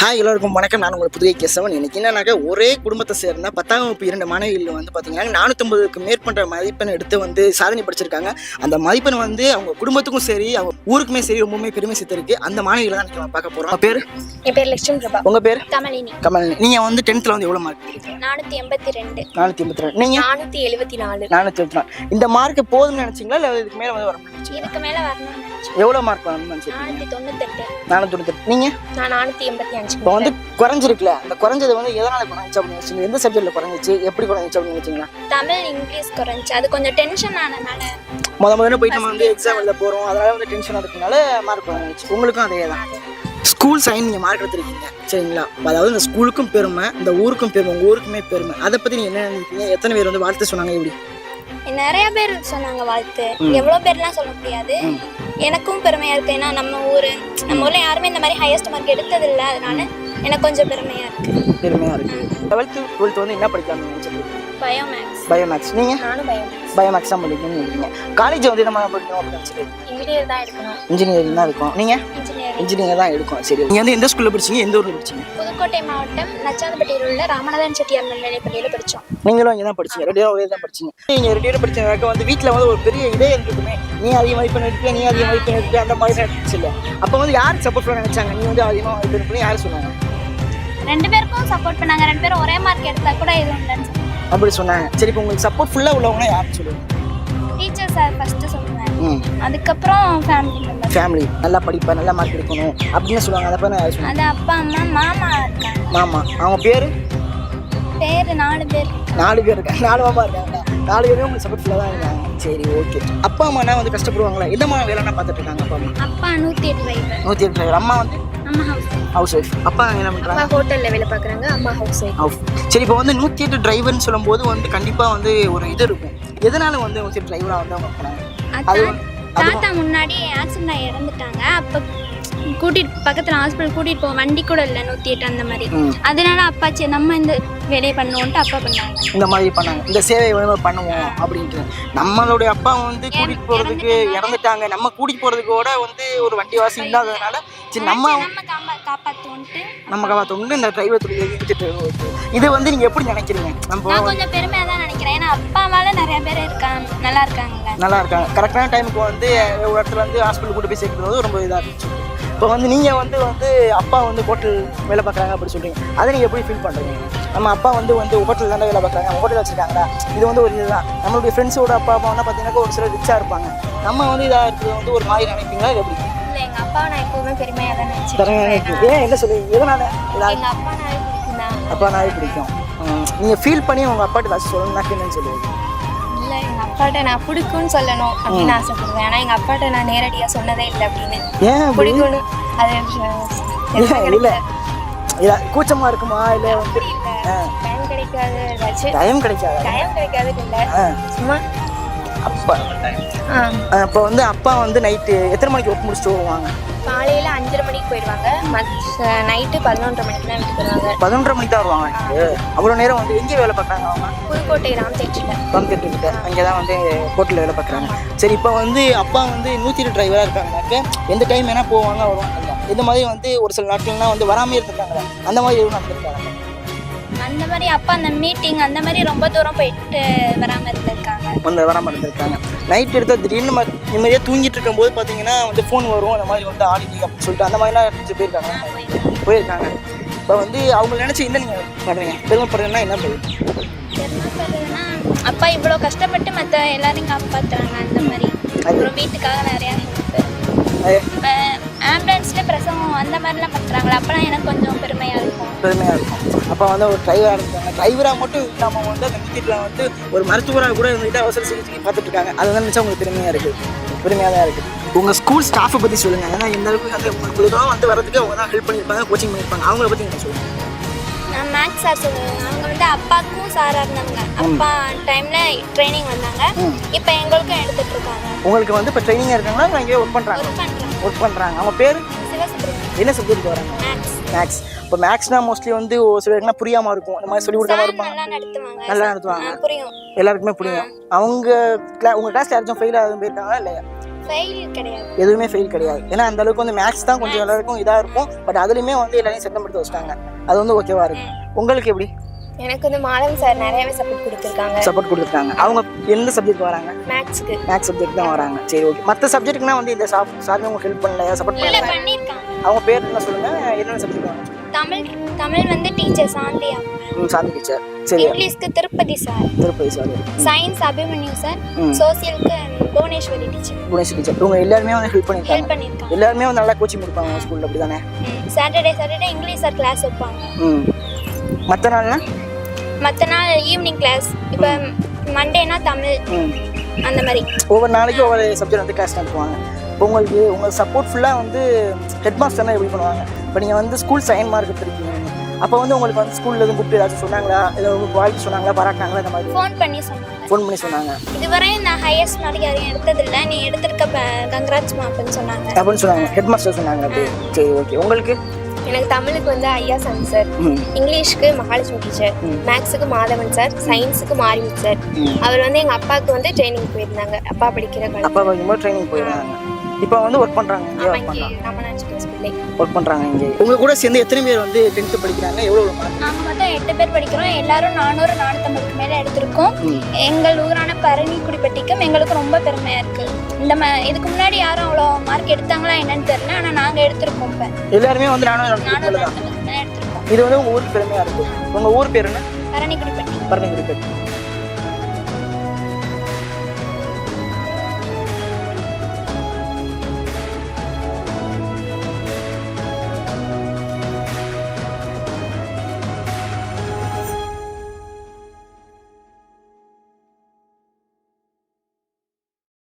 Hi எல்லாருக்கும் வணக்கம். நான் உங்கள் புதுகை கேசவன். இன்னைக்கு என்னன்னாக்க ஒரே குடும்பத்தை சேர்ந்த பத்தாம் வகுப்பு இரண்டு மாணவிகள் வந்து பார்த்தீங்கன்னா நானூற்றம்பதுக்கு மேற்பட்ட மதிப்பெண் எடுத்து வந்து சாதனை படிச்சிருக்காங்க. அந்த மதிப்பெண் வந்து அவங்க குடும்பத்துக்கும் சரி அவங்க ஊருக்குமே சரி ரொம்பவுமே பெருமை சேர்த்திருக்கு. அந்த மாணவிகளை தான் நம்ம பார்க்க போகிறோம் பேர்? என் பேர் லட்சுமி பிரபா. உங்கள் பேர்? கமலினி. கமல் நீங்கள் வந்து டென்த்தில் வந்து எவ்வளோ மார்க் நானூற்றி எண்பத்தி ரெண்டு. நானூற்றி எண்பத்தி ரெண்டு. நீங்கள் நானூற்றி எழுபத்தி நாலு. நானூற்றி எழுபத்தி நாலு. இந்த மார்க்கு போதும்னு நினச்சிங்களா? இல்லை இதுக்கு மேலே வந்து வரணும் நினைச்சீங்களா? இதுக்கு மேலே நினச்சேன் எவ்வளோ மார்க் நானூற்றி தொண்ணூத்தெட்டு. நானூற்றி நீங்கள் நான் நானூற்றி எண்பத்தி அஞ்சு இப்போ வந்து குறைஞ்சிருக்குல்ல. அந்த குறைஞ்சது வந்து எதனால் குறைஞ்சி அப்படின்னு வச்சுங்க எந்த சப்ஜெக்ட்டில் குறைஞ்சிச்சு? எப்படி குறைஞ்சிச்சு அப்படின்னு வச்சிங்களா தமிழ் இங்கிலீஷ் குறைஞ்சி அது கொஞ்சம் டென்ஷன் ஆனதுனால முத முதல்ல போயிட்டு நம்ம வந்து எக்ஸாம் எழுத போகிறோம் அதனால வந்து டென்ஷனாக இருக்கனால மார்க் குறைஞ்சிச்சு. உங்களுக்கும் அதே தான். ஸ்கூல் சைன் நீங்கள் மார்க் எடுத்திருக்கீங்க. சரிங்களா? அதாவது இந்த ஸ்கூலுக்கும் பெருமை இந்த ஊருக்கும் பெருமை உங்கள் ஊருக்குமே பெருமை. அதை பற்றி நீங்கள் என்ன நினைக்கிறீங்க? எத்தனை பேர் வந்து வாழ்த்து சொன்னாங்க எப்படி? நிறைய பேர் சொன்னாங்க வாழ்த்து. எவ்வளோ பேர்லாம் சொல்ல முடியாது. எனக்கும் பெருமையாக இருக்குது ஏன்னா நம்ம ஊர் நம்ம ஊரில் யாருமே இந்த மாதிரி ஹையஸ்ட் மார்க் எடுத்தது இல்லை அதனால எனக்கு கொஞ்சம் பெருமையாக இருக்குது பெருமையாக இருக்குது லெவல்த்து டுவெல்த்து வந்து என்ன படிக்கலாம்னு நினச்சிருக்கேன் பயோ மேக்ஸ் பயோமேக்ஸ் நீங்கள் நானும் பயோ மேக்ஸ் பயோமேக்ஸ் தான் படிக்கணும்னு நினைக்கிறீங்க காலேஜ் வந்து நம்ம படிக்கணும் அப்படின்னு நினச்சிட்டு? இன்ஜினியர் தான் எடுக்கணும். இன்ஜினியரிங் தான் இருக்கும் நீங்கள் இன்ஜினியரிங் இன்ஜினியர் தான் எடுக்கும் சரி நீங்கள் வந்து எந்த ஸ்கூலில் படிச்சீங்க? எந்த ஊரில் படிச்சீங்க? புதுக்கோட்டை மாவட்டம் நச்சாந்தப்பட்டியில் உள்ள ராமநாதன் செட்டியார் மேல்நிலைப்பள்ளியில் படித்தோம் நீங்களும் இங்கே தான் படிச்சீங்க பேரும் ஒரே தான் படிச்சீங்க. நீங்கள் ரெண்டு பேரும் படிச்சதுனாக்க வந்து வீட்டில் வந்து ஒரு பெரிய இதே இருக்குமே நீ அதிக மதிப்பெண் எடுக்க நீ அதிக மதிப்பெண் எடுக்க அந்த மாதிரி இருந்துச்சு இல்லை. அப்போ வந்து யாருக்கு சப்போர்ட் பண்ண நினைச்சாங்க? நீ வந்து அதிகமாக மதிப்பெண் எடுக்கணும் யார் சொன்னாங்க? ரெண்டு பேருக்கும் சப்போர்ட் பண்ணாங்க. ரெண்டு பேரும் ஒரே மார்க் எடுத்தா கூட இது இல்லைன்னு அப்படி சொன்னாங்க. சரி இப்போ உங்களுக்கு சப்போர்ட் ஃபுல்லாக உள்ளவங்கன்னா யாருன்னு சொல்லுங்க டீச்சர் சார் ஃபஸ்ட்டு சொன்னாங்க ம். அதுக்கப்புறம் ஃபேமிலி மெம்பர் ஃபேமிலி நல்லா படிப்பேன் நல்லா மார்க் எடுக்கணும் அப்படின்னு சொல்லுவாங்க. அதை யார் சொன்னாங்க அது அப்பா அம்மா மாமா இருக்காங்க. மாமா. அவங்க பேர்? பேர் நாலு பேர். நாலு பேர் இருக்காங்க. நாலு மாமா இருக்காங்க நாலு பேருமே உங்களுக்கு சப்போர்ட் ஃபுல்லாக தான் இருக்காங்க. சரி ஓகே அப்பா அம்மானா வந்து கஷ்டப்படுவாங்களா? எந்த மாதிரி வேலைனா பார்த்துட்டு இருக்காங்க அப்பா அம்மா? அப்பா நூற்றி எட்டு டிரைவர் நூற்றி எட்டு driver. அம்மா வந்து? ஹவுஸ் ஒய்ஃப் அப்பா என்ன பண்ணுறாங்க ஹோட்டலில் வேலை பார்க்குறாங்க அம்மா ஹவுஸ் ஒய்ஃப். சரி இப்போ வந்து நூற்றி எட்டு டிரைவர்னு சொல்லும்போது வந்து கண்டிப்பாக வந்து ஒரு இது இருக்கும். எதனால வந்து நூற்றி எட்டு டிரைவராக வந்து அவங்க போனாங்க தாத்தா முன்னாடி ஆக்சிடென்ட் ஆகி இறந்துட்டாங்க. அப்போ கூட்டிட்டு பக்கத்தில் ஹாஸ்பிட்டல் கூட்டிட்டு போவோம் வண்டி கூட இல்லை நூற்றி எட்டு அந்த மாதிரி. அதனால அப்பா சரி நம்ம இந்த வேலையை பண்ணுவோன்ட்டு அப்பா பண்ணாங்க இந்த மாதிரி பண்ணாங்க. இந்த சேவை வந்து பண்ணுவோம் அப்படின்ட்டு. நம்மளுடைய அப்பா வந்து கூட்டிகிட்டு போகிறதுக்கு இறந்துட்டாங்க? நம்ம கூட்டிகிட்டு போகிறதுக்கு கூட வந்து ஒரு வண்டி வாசி இல்லாததுனால சரி நம்ம நம்ம காப்பா காப்பாற்றுவோன்ட்டு நம்ம காலத்தொண்டு இந்த டிரைவர் தொழில் இருந்துட்டு இது வந்து நீங்கள் எப்படி நினைக்கிறீங்க? நம்ம கொஞ்சம் பெருமையாக தான் நினைக்கிறேன். ஏன்னா அப்பாவால நிறைய பேர் இருக்காங்க நல்லா இருக்காங்கல்ல. நல்லா இருக்காங்க. கரெக்டான டைமுக்கு வந்து ஒரு இடத்துல வந்து ஹாஸ்பிட்டல் கூட்டு போய் சேர்க்கறது ரொம்ப இதாக இருந்துச்சு. இப்போ வந்து நீங்கள் வந்து வந்து அப்பா வந்து ஹோட்டல் வேலை பார்க்குறாங்க அப்படி சொல்கிறீங்க அதை நீங்கள் எப்படி ஃபீல் பண்ணுறீங்க நம்ம அப்பா வந்து வந்து ஹோட்டல் தானே வேலை பார்க்குறாங்க. ஹோட்டல் வச்சுருக்காங்களா இது வந்து ஒரு இதுதான். நம்மளுடைய ஃப்ரெண்ட்ஸோட அப்பா அம்மானா பார்த்தீங்கன்னா ஒரு சிலர் ரிச்சாக இருப்பாங்க. நம்ம வந்து இதாக இருக்கிறது வந்து ஒரு மாதிரி நினைப்பீங்களா? இது எப்படி? எங்கள் அப்பாவை நான் எப்போவுமே பெருமையாக தான் தரங்க நினச்சிருக்கேன் ஏன்? என்ன சொல்லுவீங்க எதனால? எங்கள் அப்பா நான் பிடிக்குதான் அப்பா நாவே பிடிக்கும். நீங்கள் ஃபீல் பண்ணி உங்கள் அப்பாட்ட ஏதாச்சும் சொல்லணும்னாக்க என்னன்னு சொல்லுவீங்க? இல்லை எங்கள் அப்பாட்ட நான் பிடிக்கும்னு சொல்லணும் அப்படின்னு ஆசைப்படுவேன். ஆனால் எங்கள் அப்பாட்ட நான் நேரடியாக சொன்னதே இல்லை அப்படின்னு. ஏன் பிடிக்கும்னு அது இல்லை இல்லை. கூச்சமாக இருக்குமா? இல்லை வந்து டைம் கிடைக்காது ஏதாச்சும். டைம் கிடைக்காதா? டைம் கிடைக்காது இல்லை. சும்மா. அப்பா. அப்போ வந்து அப்பா வந்து நைட்டு எத்தனை மணிக்கு ஒர்க் முடிச்சுட்டு வருவாங்க? காலையில் அஞ்சரை மணிக்கு போயிடுவாங்க. மற்ற நைட்டு பதினொன்றரை மணிக்கு தான் வீட்டுக்கு வருவாங்க. பதினொன்றரை மணிக்கு தான் வருவாங்க அவ்வளோ நேரம் வந்து எங்கே வேலை பார்க்குறாங்க அவங்க? புதுக்கோட்டை ராம் தேட்டரில் பம்ப்கிட்ட கிட்ட அங்கே தான் வந்து ஹோட்டலில் வேலை பார்க்குறாங்க. சரி இப்போ வந்து அப்பா வந்து நூற்றி டிரைவராக இருக்காங்கனாக்க எந்த டைம் வேணால் போவாங்க வருவாங்க. இந்த மாதிரி வந்து ஒரு சில நாட்கள்லாம் வந்து வராமே இருந்திருக்காங்க அந்த மாதிரி எதுவும் நடந்திருக்காங்க அந்த மாதிரி அப்பா அந்த மீட்டிங் அந்த மாதிரி ரொம்ப தூரம் போயிட்டு வராமல் இருந்திருக்காங்க. வந்து வராமல் இருந்திருக்காங்க. நைட் எடுத்தால் திடீர்னு நம்ம நிம்மதியாக தூங்கிட்டு இருக்கும்போது பார்த்தீங்கன்னா வந்து ஃபோன் வரும். அந்த மாதிரி வந்து ஆடி அப்படின்னு சொல்லிட்டு அந்த மாதிரிலாம் இருந்துச்சு போயிருக்காங்க போயிருக்காங்க. இப்போ வந்து அவங்க நினச்சி என்ன நீங்கள் பண்ணுவீங்க? பெருமைப்படுறதுன்னா என்ன பண்ணுவீங்க பெருமைப்படுறதுன்னா அப்பா இவ்வளோ கஷ்டப்பட்டு மற்ற எல்லாரையும் காப்பாற்றுறாங்க அந்த மாதிரி. அப்புறம் வீட்டுக்காக நிறையா இப்போ அந்த மாதிரிலாம் பண்ணுறாங்களா அப்போலாம் எனக்கு கொஞ்சம் பெருமையாக இருக்கும். பெருமையாக இருக்கும். அப்போ வந்து ஒரு டிரைவராக இருக்காங்க டிரைவராக மட்டும் இல்லாமல் வந்து அந்த வீட்டில் வந்து ஒரு மருத்துவராக கூட இருந்துட்டு அவசர சிகிச்சைக்கு பார்த்துட்டு இருக்காங்க அதை நினச்சா உங்களுக்கு பெருமையாக இருக்குது பெருமையாக தான் இருக்குது உங்கள் ஸ்கூல் ஸ்டாஃபை பற்றி சொல்லுங்கள் ஏன்னா இந்த அளவுக்கு வந்து உங்களுக்கு தான் வந்து வரதுக்கு அவங்க தான் ஹெல்ப் பண்ணியிருப்பாங்க கோச்சிங் பண்ணியிருப்பாங்க. அவங்கள பற்றி சொல்லுங்கள் நான் மேக்ஸ் சார் சொல்லுவேன். அவங்க வந்து அப்பாவுக்கும் சாராக இருந்தாங்க. அப்பா டைமில் ட்ரைனிங் வந்தாங்க. இப்போ எங்களுக்கும் எடுத்துட்டு இருக்காங்க உங்களுக்கு வந்து இப்போ ட்ரைனிங்காக இருக்காங்களா? இங்கே ஒர்க் பண்ணுறாங்க ஒர்க் பண்ணுறாங்க அவங்க பேர்? என்ன சப்ஜெக்ட் வராங்க மேக்ஸ் இப்போ மேக்ஸ்னால் மோஸ்ட்லி வந்து ஒரு சிலருக்குனா புரியாமல் இருக்கும். அந்த மாதிரி சொல்லி கொடுக்காம இருப்பாங்க. நல்லா நடத்துவாங்க. எல்லாருக்குமே புரியும். அவங்க கிளா உங்கள் கிளாஸில் யாராச்சும் ஃபெயில் ஆகும் போயிருக்காங்களா இல்லையா? எதுவுமே ஃபெயில் கிடையாது. ஏன்னா அந்த அளவுக்கு வந்து மேக்ஸ் தான் கொஞ்சம் எல்லாருக்கும் இதாக இருக்கும் பட் அதுலேயுமே வந்து எல்லாரையும் செட்டம் எடுத்து வச்சிட்டாங்க. அது வந்து ஓகேவா இருக்கு. உங்களுக்கு எப்படி? எனக்கு வந்து மாதவன் சார் நிறையவே சப்போர்ட் கொடுத்துருக்காங்க. சப்போர்ட் கொடுத்துருக்காங்க. அவங்க எந்த சப்ஜெக்ட் வராங்க? மேக்ஸுக்கு மேக்ஸ் சப்ஜெக்ட் தான் வராங்க. சரி ஓகே மற்ற சப்ஜெக்ட்னா வந்து இந்த சாப் சார் உங்களுக்கு ஹெல்ப் பண்ணல சப்போர்ட் பண்ணல. பண்ணிருக்காங்க. அவங்க பேர் என்ன சொல்லுங்க? என்னென்ன சப்ஜெக்ட் வாங்க தமிழ் தமிழ் வந்து டீச்சர் சாந்தி அவங்க ம் சாந்தி டீச்சர் சரி. இங்கிலீஷ்க்கு Tirupathi sir Tirupathi sir science Abhimanyu sir. சோசியலுக்கு Bhuvaneswari teacher Gunesh teacher இவங்க எல்லாருமே வந்து ஹெல்ப் பண்ணியிருக்காங்க ஹெல்ப் பண்ணியிருக்காங்க எல்லாருமே வந்து நல்லா கோச்சிங் கொடுப்பாங்க ஸ்கூலில் அப்படி தானே Saturday Saturday English sir class வைப்பாங்க. ம். மற்ற நாள்னா? மற்ற நாள் ஈவினிங் கிளாஸ் இப்போ மண்டேனா தமிழ். அந்த மாதிரி. ஒவ்வொரு நாளைக்கும் ஒவ்வொரு சப்ஜெக்ட் வந்து கிளாஸ் நடத்துவாங்க உங்களுக்கு உங்கள் சப்போர்ட் ஃபுல்லாக வந்து ஹெட் மாஸ்டர்லாம் எப்படி பண்ணுவாங்க? இப்போ நீங்கள் வந்து ஸ்கூல் சைன் மார்க் எடுத்துருக்கீங்க. அப்போ வந்து உங்களுக்கு வந்து ஸ்கூலில் எதுவும் கூப்பிட்டு ஏதாச்சும் சொன்னாங்களா? ஏதோ உங்களுக்கு வாழ்த்து சொன்னாங்களா? பாராட்டினாங்களா? இந்த மாதிரி? ஃபோன் பண்ணி சொன்னாங்க. ஃபோன் பண்ணி சொன்னாங்க. இதுவரை நான் ஹையஸ்ட் மார்க் யாரையும் எடுத்ததில்லை. நீ எடுத்திருக்க கங்க்ராட்ஸ் அப்படின்னு சொன்னாங்க. அப்படின்னு சொன்னாங்க. ஹெட் மாஸ்டர் சொன்னாங்க அப்படி சரி ஓகே உங்களுக்கு? எனக்கு தமிழுக்கு வந்து ஐயா சன் சார். இங்கிலீஷ்க்கு மகாலட்சுமி டீச்சர். மேக்ஸுக்கு மாதவன் சார். சயின்ஸுக்கு மாரிமுத் சார். அவர் வந்து எங்க அப்பாவுக்கு வந்து ட்ரைனிங் போயிருந்தாங்க. அப்பா படிக்கிற அப்பா படிக்கும்போது ட்ரைனிங் போயிடுறாங்க இப்போ வந்து ஒர்க் ஆமா ஒர்க் பண்ணுறாங்க இங்கே. உங்கள் கூட சேர்ந்து எத்தனை பேர் வந்து டென்த்து படிக்கிறாங்க? எவ்வளோ நாங்கள் மட்டும் எட்டு பேர் படிக்கிறோம். எல்லாரும் நானூறு நானூற்றம்பதுக்கு மேலே எடுத்திருக்கோம். எங்கள் ஊரான பரணிக்குடிப்பட்டிக்கும் எங்களுக்கு ரொம்ப பெருமையாக இருக்குது இந்த ம இதுக்கு முன்னாடி யாரும் அவ்வளோ மார்க் எடுத்தாங்களா என்னன்னு தெரியல. ஆனால் நாங்கள் எடுத்திருக்கோம் இப்போ. எல்லாருமே வந்து நானூறு தான். நானூற்றம்பதுக்கு மேலே எடுத்திருக்கோம். இது வந்து உங்கள் ஊருக்கு பெருமையாக இருக்கும் உங்கள் ஊர் பேர் என்ன? பரணிக்குடிப்பட்டி. பரணிக்குடிப்பேட்